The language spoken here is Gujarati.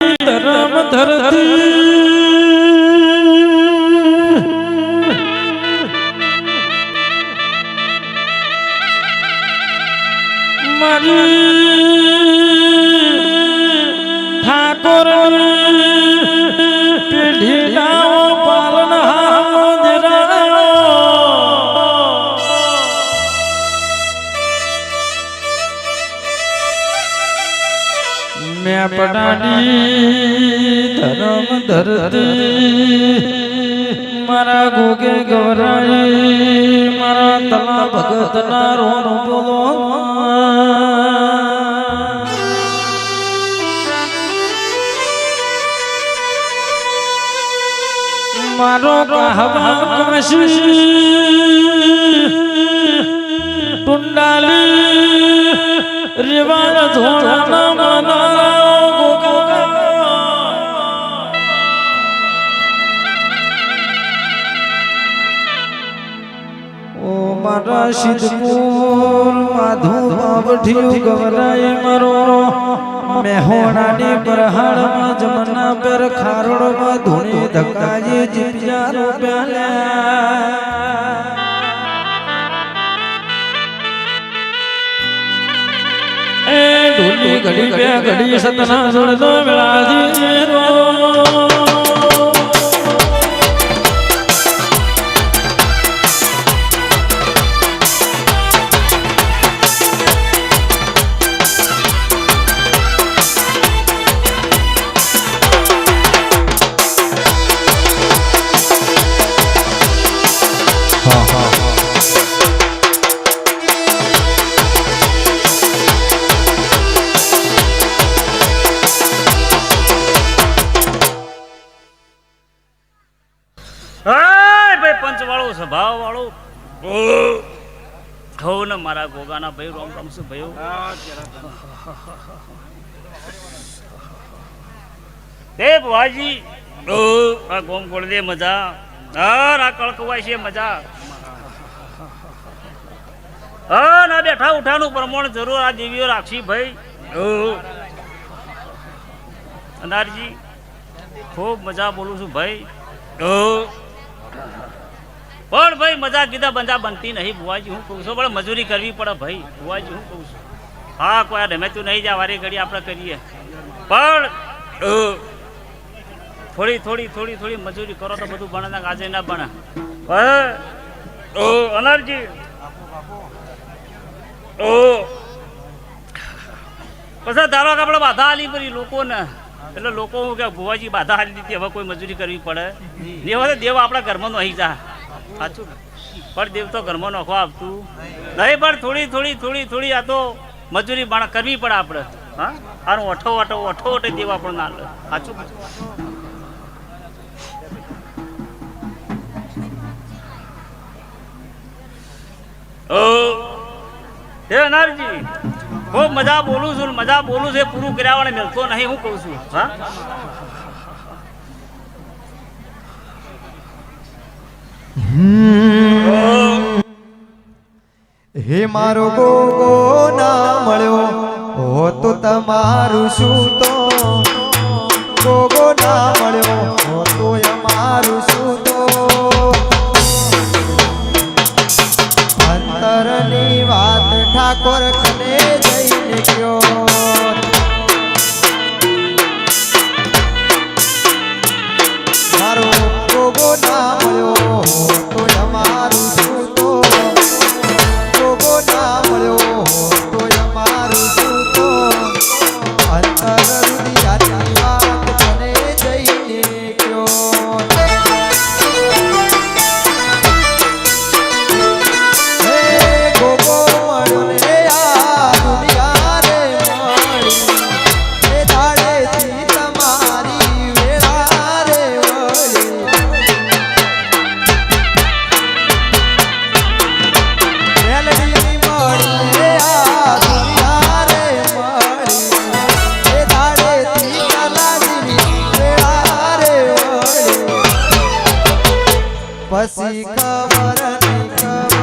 ધરમ ધરતી. મારી ધરમ ધરતી મારા ગોગે ગવરાય મારા તલા ભગત ના રો બોલો. મારો કહવા કમશી ટુંડાલી રિવાજ ધોળાના મના. સિદ્ધપુર માધુ બાવઠિયું ગવરાય મારો મેહોણાની પ્રહાળમાં જમના પર ખારોડમાં ધોની ધક્કાજી જીપ્યા રૂપ્યા ઘડી બે ઘડી સતના જોડતો વેળાજી સ્વભાવ વાળો હો ને મારા ગોગાના ભાઈ, રોમ રોમ શું ભાઈ હે બુઆજી આ ગોમ ગોળ દે મજા. હા, આ કળકવાય છે મજા. હા, ના બેઠા ઉઠાનું પ્રમાણ જરૂર આ દેવીઓ રાખશી ભાઈ. અનારજી, ખૂબ મજા બોલું છું ભાઈ. પણ ભાઈ મજા કીધા બંધા બનતી નહીં બુવાજી હું કહું છું પણ મજૂરી કરવી પડે ભાઈ બુવાજી હું કહું છું. હા કોઈ રમે તું નહીં જા વારે ઘડી આપણે કરીએ. પણ થોડી થોડી થોડી થોડી મજૂરી કરો તો બધું બને ના આજે ના બને. અનારજી ઓ પછી ધારો કે આપણે બાધા આલી પડી લોકોને એટલે લોકો હું કે ભુવાજી બાધા આલી દીધી હવે કોઈ મજૂરી કરવી પડે. દેવા દેવ આપણા ઘરમાં નહીં જા. સાચું? પણ દેવ તો ઘરમાં નખવા આપતું. નહીં, પણ થોડી થોડી થોડી થોડી આ તો મજૂરી પણ કરવી પડે આપણે. હા? આનું ઓઠો ઓઠો ઓઠો ઓઠે દેવા પણ ના સાચું હે અનારજી ખૂબ મજા બોલું છું મજા બોલું છે પૂરું કર્યા વાળે મળતો નહીં, હું કહું છું. હા? હે મારો ગોગો, ના મળ્યો હો તો તમારું શું તો? ગોગો, ના મળ્યો હો તો અમારું શું તો? અંતરની વાત ઠાકોર પછી ખબર નહીં ખબર